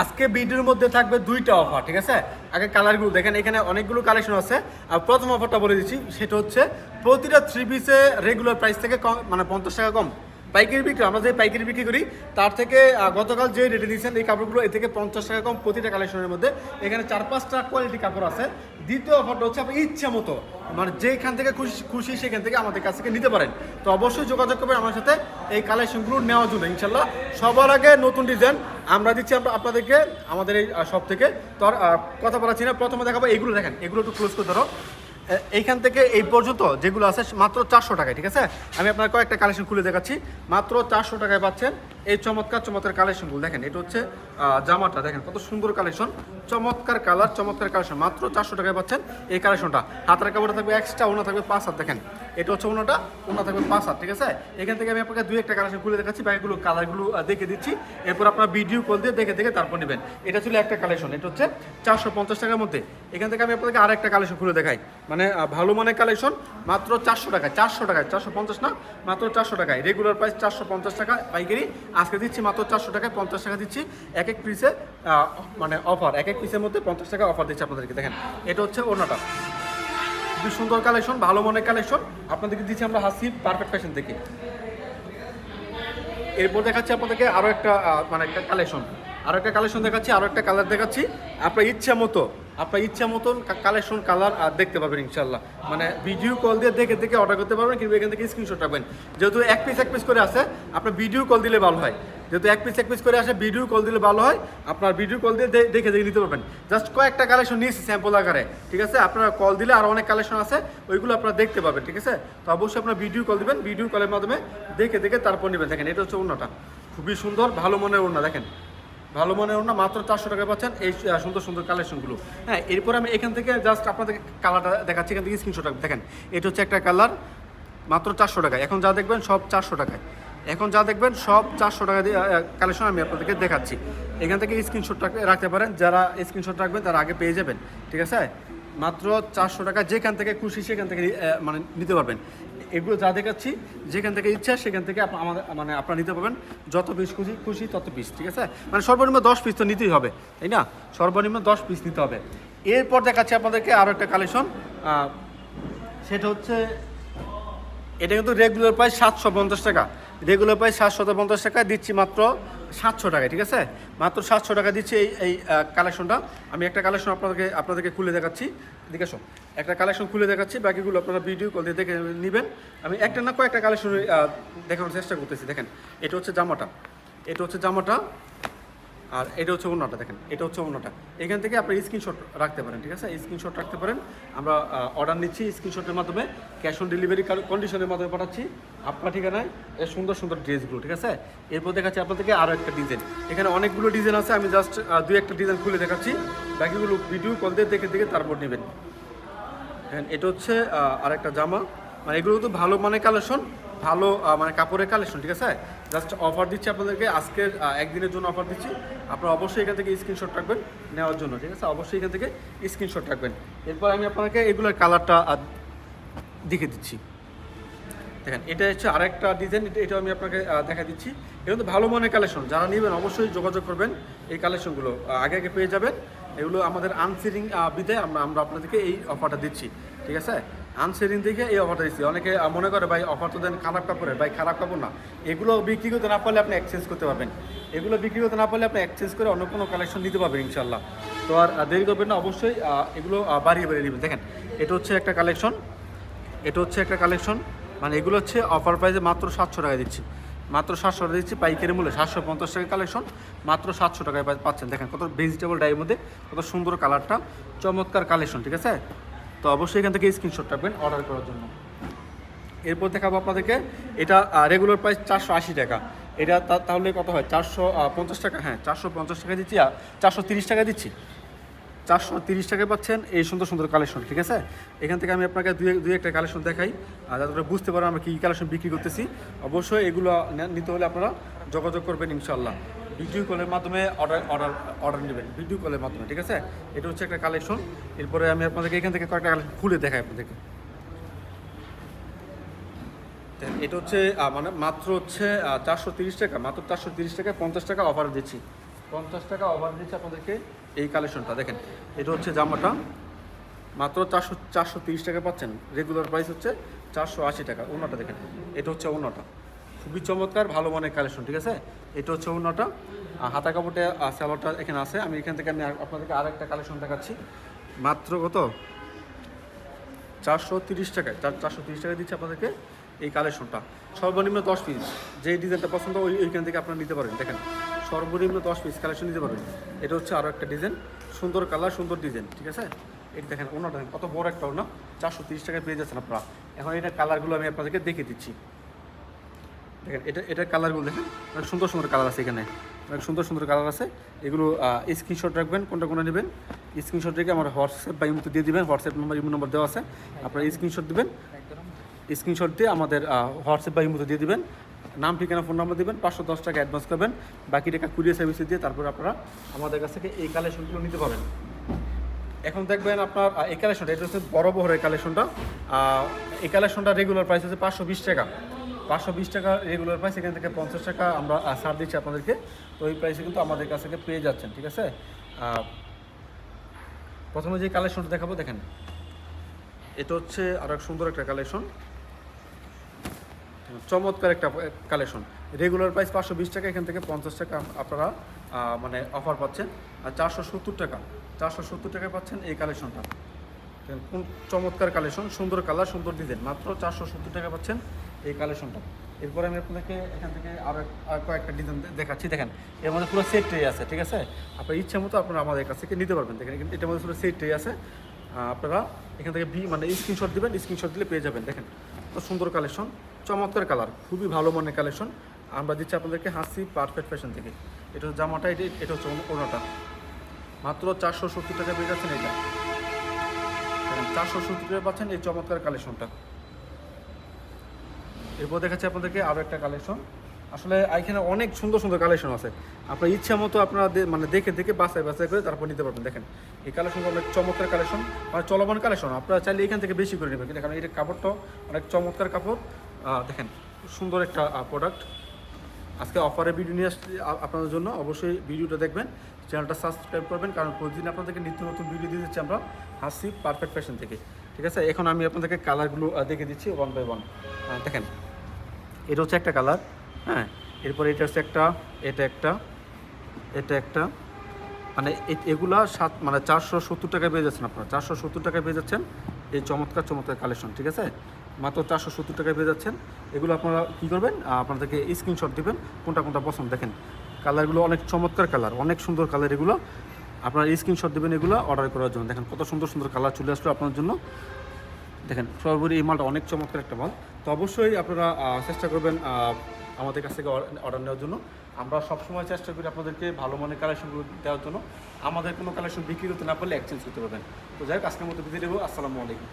আজকে বিডির মধ্যে থাকবে দুইটা অফার ঠিক আছে? আগে কালারগুলো দেখেন, এখানে অনেকগুলো কালেকশন আছে। আর প্রথম অফারটা বলে দিচ্ছি, সেটা হচ্ছে প্রতিটা থ্রি পিসে রেগুলার প্রাইস থেকে কম মানে পঞ্চাশ টাকা কম। পাইকারি বিক্রি, আমরা যে পাইকারি বিক্রি করি, তার থেকে গতকাল যে রেটে দিয়েছেন, এই কাপড়গুলো এ থেকে পঞ্চাশ টাকা কম প্রতিটা কালেকশনের মধ্যে। এখানে চার পাঁচটা কোয়ালিটি কাপড় আছে। দ্বিতীয় অফারটা হচ্ছে আপনার ইচ্ছা মতো। মানে যেখান থেকে খুশি খুশি সেখান থেকে আমাদের কাছ থেকে নিতে পারেন। তো অবশ্যই যোগাযোগ করবেন আমার সাথে, এই কালেকশনগুলো নেওয়ার জন্য ইনশাল্লাহ সবার আগে নতুন ডিজাইন আমরা দিচ্ছি আমরা আপনাদেরকে, আমাদের এই সব থেকে। তো কথা বলাচ্ছি না। প্রথমে দেখাবো এইগুলো দেখেন, এগুলো একটু ক্লোজ করে ধরো। এইখান থেকে এই পর্যন্ত যেগুলো আছে, মাত্র চারশো টাকায়, ঠিক আছে? আমি আপনার কয়েকটা কালেকশন খুলে দেখাচ্ছি। মাত্র চারশো টাকায় পাচ্ছেন এই চমৎকার চমৎকার কালেকশনগুলো দেখেন, এটা হচ্ছে জামাটা। দেখেন, কত সুন্দর কালেকশন চমৎকার কালার চমৎকার কালেকশন মাত্র চারশো টাকায় পাচ্ছেন এই কালেকশনটা হাতের কাপড়টা থাকবে এক্সট্রা ওনা থাকবে পাঁচ হাত। দেখেন এটা হচ্ছে ওনাটা ওনা থাকবে পাঁচ হাত, ঠিক আছে? এখান থেকে আমি আপনাকে দুই একটা কালেকশন খুলে দেখাচ্ছি, বাকিগুলো কালারগুলো দেখে দিচ্ছি। এরপর আপনার ভিডিও কল দিয়ে দেখে দেখে তারপর নেবেন। এটা ছিল একটা কালেকশন এটা হচ্ছে চারশো পঞ্চাশ টাকার মধ্যে। এখান থেকে আমি আপনাকে আরেকটা কালেকশন খুলে দেখাই। মানে ভালো মানের কালেকশন মাত্র চারশো টাকায় চারশো টাকায় চারশো পঞ্চাশ না, মাত্র চারশো টাকায়। রেগুলার প্রাইস চারশো পঞ্চাশ টাকা পাইকারি। আজকে দিচ্ছি মাত্র চারশো টাকায় পঞ্চাশ টাকা দিচ্ছি। এক এক পিসে মানে অফার এক এক পিসের মধ্যে পঞ্চাশ টাকা অফার দিচ্ছি আপনাদেরকে, দেখেন। এটা হচ্ছে ওনাটা খুবই সুন্দর কালেকশন ভালো মনের কালেকশন আপনাদেরকে দিচ্ছি আমরা হাসি পারফেক্ট ফ্যাশন থেকে এরপর দেখাচ্ছি আপনাদেরকে আরও একটা মানে একটা কালেকশন আরও একটা কালেকশন দেখাচ্ছি আরও একটা কালার দেখাচ্ছি। আপনার ইচ্ছা মতো, আপনার ইচ্ছা মতন কালেকশন কালার আর দেখতে পাবেন ইনশাল্লাহ মানে ভিডিও কল দিয়ে দেখে দেখে অর্ডার করতে পারবেন, কিন্তু এখান থেকে স্ক্রিনশট রাখবেন। যেহেতু এক পিস এক পিস করে আছে আপনার ভিডিও কল দিলে ভালো হয়। যেহেতু এক পিস এক পিস করে আসে ভিডিও কল দিলে ভালো হয়, আপনার ভিডিও কল দিয়ে দেখে দেখে নিতে পারবেন। জাস্ট কয়েকটা কালেকশন নিয়েছি স্যাম্পল আকারে, ঠিক আছে? আপনারা কল দিলে আরও অনেক কালেকশন আছে, ওইগুলো আপনারা দেখতে পাবেন, ঠিক আছে? তো অবশ্যই আপনার ভিডিও কল দিবেন ভিডিও কলের মাধ্যমে দেখে দেখে তারপর নেবেন। দেখেন, এটা হচ্ছে অন্যটা খুবই সুন্দর, ভালো মনের ওড়না, দেখেন। ভালো মনে না, মাত্র চারশো টাকা পাচ্ছেন এই সুন্দর সুন্দর কালেকশনগুলো হ্যাঁ এরপর আমি এখান থেকে জাস্ট আপনাদের কালারটা দেখাচ্ছি, এখান থেকে স্ক্রিনশট দেখেন, এটা হচ্ছে একটা কালার মাত্র চারশো টাকায়। এখন যা দেখবেন সব চারশো টাকায়। এখন যা দেখবেন সব চারশো টাকা দিয়ে কালেকশন আমি আপনাদেরকে দেখাচ্ছি। এখান থেকে স্ক্রিনশট রাখতে পারেন, যারা স্ক্রিনশট রাখবেন তারা আগে পেয়ে যাবেন, ঠিক আছে? মাত্র চারশো টাকা যেখান থেকে খুশি সেখান থেকে মানে নিতে পারবেন। এগুলো যা দেখাচ্ছি, যেখান থেকে ইচ্ছা সেখান থেকে আমাদের মানে আপনারা নিতে পারবেন। যত পিস খুশি খুশি তত পিস ঠিক আছে? মানে সর্বনিম্ন দশ পিস তো নিতেই হবে, তাই না? সর্বনিম্ন দশ পিস নিতে হবে। এরপর দেখাচ্ছি আপনাদেরকে আরও একটা কালেকশন সেটা হচ্ছে, এটা কিন্তু রেগুলার প্রায় সাতশো পঞ্চাশ টাকা। রেগুলার প্রায় সাতশো পঞ্চাশ টাকা দিচ্ছি মাত্র সাতশো টাকায়, ঠিক আছে? মাত্র সাতশো টাকা দিচ্ছি এই এই কালেকশনটা আমি একটা কালেকশন আপনাদেরকে আপনাদেরকে খুলে দেখাচ্ছি। দেখে আসো একটা কালেকশন খুলে দেখাচ্ছি, বাকিগুলো আপনারা ভিডিও কল দিয়ে দেখে নেবেন। আমি একটা না কয়েকটা কালেকশন দেখানোর চেষ্টা করতেছি, দেখেন। এটা হচ্ছে জামাটা। এটা হচ্ছে জামাটা। আর এটা হচ্ছে অন্যটা দেখেন, এটা হচ্ছে অন্যটা এখান থেকে আপনি স্ক্রিনশট রাখতে পারেন, ঠিক আছে? স্ক্রিনশট রাখতে পারেন। আমরা অর্ডার নিচ্ছি স্ক্রিনশটের মাধ্যমে। ক্যাশ অন ডেলিভারি কন্ডিশনের মাধ্যমে পাঠাচ্ছি। আপনার ঠিকানায় এই সুন্দর সুন্দর ড্রেসগুলো, ঠিক আছে? এরপর দেখাচ্ছি আপনাদেরকে আরও একটা ডিজাইন এখানে অনেকগুলো ডিজাইন আছে, আমি জাস্ট দুই একটা ডিজাইন খুলে দেখাচ্ছি। বাকিগুলো ভিডিও কল দিয়ে দেখে দেখে তারপর নেবেন। হ্যাঁ এটা হচ্ছে আরেকটা জামা। মানে এগুলো তো ভালো মানে কালেকশন ভালো মানে কাপড়ের কালেকশন ঠিক আছে? জাস্ট অফার দিচ্ছি আপনাদেরকে, আজকের একদিনের জন্য অফার দিচ্ছি। আপনারা অবশ্যই এখান থেকে স্ক্রিনশট রাখবেন, নেওয়ার জন্য, ঠিক আছে? অবশ্যই এখান থেকে স্ক্রিনশট রাখবেন। এরপর আমি আপনাকে এগুলোর কালারটা দেখে দিচ্ছি। দেখেন, এটা হচ্ছে আরেকটা ডিজাইন এটা আমি আপনাকে দেখা দিচ্ছি। এটা কিন্তু ভালো মানের কালেকশন যারা নেবেন অবশ্যই যোগাযোগ করবেন এই কালেকশনগুলো আগে আগে পেয়ে যাবেন। এগুলো আমাদের আনসেরিং বিদে আমরা আমরা আপনাদেরকে এই অফারটা দিচ্ছি, ঠিক আছে? আনসেরিং দেখে এই অফারটা দিচ্ছি অনেকে মনে করে, ভাই অফার তো দেন খারাপ কাপড়ের, ভাই, খারাপ কাপড় না। এগুলো বিক্রি করতে না পারলে আপনি এক্সচেঞ্জ করতে পারবেন। এগুলো বিক্রি করতে না পারলে আপনি এক্সচেঞ্জ করে অন্য কোনো কালেকশন নিতে পারবেন ইনশাল্লাহ তো আর দেরি করবেন না, অবশ্যই এগুলো বাড়িয়ে বাড়িয়ে নেবেন। দেখেন, এটা হচ্ছে একটা কালেকশন এটা হচ্ছে একটা কালেকশন মানে এগুলো হচ্ছে অফার প্রাইসে মাত্র সাতশো টাকা দিচ্ছি। মাত্র সাতশো টাকা দিচ্ছি, পাইকারি মূল্যে সাতশো পঞ্চাশ টাকা কালেকশন মাত্র সাতশো টাকায় পাচ্ছেন। দেখেন কত ভেজিটেবল ডাইয়ের মধ্যে, কত সুন্দর কালারটা চমৎকার কালেকশন ঠিক আছে? তো অবশ্যই এখান থেকে স্ক্রিনশট রাখবেন অর্ডার করার জন্য। এরপর দেখাবো আপনাদেরকে, এটা রেগুলার প্রাইস চারশো আশি টাকা। এটা তাহলে কত হয়? চারশো পঞ্চাশ টাকা? হ্যাঁ চারশো পঞ্চাশ টাকা দিচ্ছি, আর চারশো তিরিশ টাকা দিচ্ছি। চারশো তিরিশ টাকায় পাচ্ছেন এই সুন্দর সুন্দর কালেকশন ঠিক আছে? এখান থেকে আমি আপনাকে দুই দুই একটা কালেকশন দেখাই, আর যাতে করে বুঝতে পারেন আমরা কী কালেকশন বিক্রি করতেছি। অবশ্যই এগুলো নিতে হলে আপনারা যোগাযোগ করবেন ইনশাল্লাহ ভিডিও কলের মাধ্যমে অর্ডার অর্ডার অর্ডার নেবেন। ভিডিও কলের মাধ্যমে, ঠিক আছে? এটা হচ্ছে একটা কালেকশন এরপরে আমি আপনাদেরকে এখান থেকে কয়েকটা কালেকশন খুলে দেখাই আপনাদেরকে। এটা হচ্ছে মানে মাত্র হচ্ছে চারশো তিরিশ টাকা, মাত্র চারশো তিরিশ টাকা পঞ্চাশ টাকা অফার দিচ্ছি। পঞ্চাশ টাকা অফার দিচ্ছে আপনাদেরকে এই কালেকশনটা দেখেন। এটা হচ্ছে জামাটা। মাত্র চারশো চারশো তিরিশ টাকা পাচ্ছেন। রেগুলার প্রাইস হচ্ছে চারশো আশি টাকা ওনাটা দেখেন। এটা হচ্ছে ওনাটা খুবই চমৎকার, ভালো মানের কালেকশন ঠিক আছে? এটা হচ্ছে অন্যটা হাতা কাপড়টা স্যালোয়ারটা এখানে আছে। আমি এখান থেকে আমি আপনাদেরকে আর- একটা কালেকশন দেখাচ্ছি। মাত্র কত? চারশো তিরিশ টাকায়। চার চারশো তিরিশ টাকা দিচ্ছে আপনাদেরকে এই কালেকশনটা সর্বনিম্ন দশ পিস যেই ডিজাইনটা পছন্দ, ওই ওইখান থেকে আপনারা নিতে পারেন দেখেন, সর্বনিম্ন দশ পিস কালেকশন নিতে পারবেন। এটা হচ্ছে আরও একটা ডিজাইন। সুন্দর কালার, সুন্দর ডিজাইন, ঠিক আছে? এটা দেখেন ওনাটা কত বড় একটা ওনা চারশো তিরিশ টাকায় পেয়ে যাচ্ছেন আপনারা। এখন এটা কালারগুলো আমি আপনাদেরকে দেখে দিচ্ছি। দেখেন, এটা এটার কালারগুলো দেখেন, অনেক সুন্দর সুন্দর কালার আছে এখানে। অনেক সুন্দর সুন্দর কালার আছে। এগুলো স্ক্রিনশট রাখবেন, কোনটা কোনটা নেবেন। স্ক্রিনশট রেখে আমার হোয়াটসঅ্যাপ বা ইমোতে দিয়ে দিবেন হোয়াটসঅ্যাপ নাম্বার ইমো নম্বর দেওয়া আছে। আপনারা স্ক্রিনশট দেবেন। স্ক্রিনশট দিয়ে আমাদের হোয়াটসঅ্যাপ বা ইমোতে দিয়ে দিবেন। নাম, ঠিকানা ফোন নাম্বার দিবেন, পাঁচশো দশ টাকা অ্যাডভান্স করবেন। বাকি টাকা কুরিয়ার সার্ভিসে দিয়ে তারপর আপনারা আমাদের কাছ থেকে এই কালেকশনগুলো নিতে পারেন এখন দেখবেন আপনার এই কালেকশনটা এটা হচ্ছে বড় বহরের কালেকশনটা এই কালেকশনটা রেগুলার প্রাইস হচ্ছে পাঁচশো বিশ টাকা। পাঁচশো বিশ টাকা রেগুলার প্রাইস এখান থেকে পঞ্চাশ টাকা আমরা ছাড় দিচ্ছি আপনাদেরকে। তো ওই প্রাইসে কিন্তু আমাদের কাছ থেকে পেয়ে যাচ্ছেন, ঠিক আছে? প্রথমে যে কালেকশনটা দেখাবো, দেখেন। এটা হচ্ছে আর সুন্দর একটা কালেকশন চমৎকার একটা কালেকশন রেগুলার প্রাইস পাঁচশো বিশ টাকা, এখান থেকে পঞ্চাশ টাকা আপনারা মানে অফার পাচ্ছেন। আর চারশো সত্তর টাকা, চারশো সত্তর টাকায় পাচ্ছেন এই কালেকশনটা কোন চমৎকার কালেকশন সুন্দর কালার সুন্দর ডিজাইন মাত্র চারশো সত্তর টাকা পাচ্ছেন। এই কালেকশনটা এরপরে আমি আপনাদেরকে এখান থেকে আরও আর কয়েকটা ডিজাইন দেখাচ্ছি। দেখেন, এর মধ্যে পুরো সেট ট্রে আছে, ঠিক আছে? আপনার ইচ্ছা মতো আপনারা আমাদের কাছ থেকে নিতে পারবেন। দেখেন এটার মধ্যে পুরো সেট আছে। আপনারা এখান থেকে ভি মানে স্ক্রিনশট দিবেন স্ক্রিনশট দিলে পেয়ে যাবেন। দেখেন তো সুন্দর কালেকশন চমৎকার কালার খুবই ভালো মানের কালেকশন আমরা দিচ্ছি আপনাদেরকে হাসি পারফেক্ট ফ্যাশন থেকে। এটা জামাটা, এটা এটা হচ্ছে ওনাটা মাত্র চারশো সত্তর টাকা পেয়ে যাচ্ছেন এটা চারশো সত্তর টাকা পাচ্ছেন এই চমৎকার কালেকশনটা এরপর দেখাচ্ছি আপনাদেরকে আরও একটা কালেকশন আসলে এখানে অনেক সুন্দর সুন্দর কালেকশন আছে। আপনার ইচ্ছা মতো আপনারা মানে দেখে দেখে বাসায় বাসায় করে তারপর নিতে পারবেন। দেখেন, এই কালেকশনটা অনেক চমৎকার কালেকশন মানে চলমান কালেকশন আপনারা চাইলে এখান থেকে বেশি করে নেবেন। কিন্তু কারণ এটা কাপড়টাও অনেক চমৎকার কাপড়। দেখেন, সুন্দর একটা প্রোডাক্ট আজকে অফারের ভিডিও নিয়ে আসছি আপনাদের জন্য। অবশ্যই ভিডিওটা দেখবেন চ্যানেলটা সাবস্ক্রাইব করবেন। কারণ প্রতিদিন আপনাদেরকে নিত্য নতুন ভিডিও দিয়ে দিচ্ছি আমরা হাসি পারফেক্ট ফ্যাশন থেকে। ঠিক আছে? এখন আমি আপনাদেরকে কালারগুলো দেখে দিচ্ছি ওয়ান বাই ওয়ান দেখেন এটা হচ্ছে একটা কালার হ্যাঁ? এরপরে এটা হচ্ছে একটা, এটা একটা এটা একটা। মানে এগুলা সাত মানে চারশো সত্তর টাকায় পেয়ে যাচ্ছেন আপনারা। চারশো সত্তর টাকায় পেয়ে যাচ্ছেন এই চমৎকার চমৎকার কালেকশন ঠিক আছে? মাত্র চারশো সত্তর টাকায় পেয়ে যাচ্ছেন। এগুলো আপনারা কী করবেন? আপনাদেরকে স্ক্রিনশট দিবেন, কোনটা কোনটা পছন্দ। দেখেন কালারগুলো অনেক চমৎকার কালার অনেক সুন্দর কালার এগুলো। আপনারা স্ক্রিনশট দেবেন এগুলো অর্ডার করার জন্য। দেখেন, কত সুন্দর সুন্দর কালার চলে আসলো আপনার জন্য। দেখেন, সর্বোপরি এই মালটা অনেক চমৎকার একটা মাল। তো অবশ্যই আপনারা চেষ্টা করবেন আমাদের কাছ থেকে অর্ডার নেওয়ার জন্য। আমরা সবসময় চেষ্টা করি আপনাদেরকে ভালো মানের কালেকশনগুলো দেওয়ার জন্য। আমাদের কোনো কালেকশন বিক্রি করতে না পারলে এক্সচেঞ্জ করতে পারবেন। তো যাই হোক, আজকের মতো বিদায় দেবো আসসালামু আলাইকুম।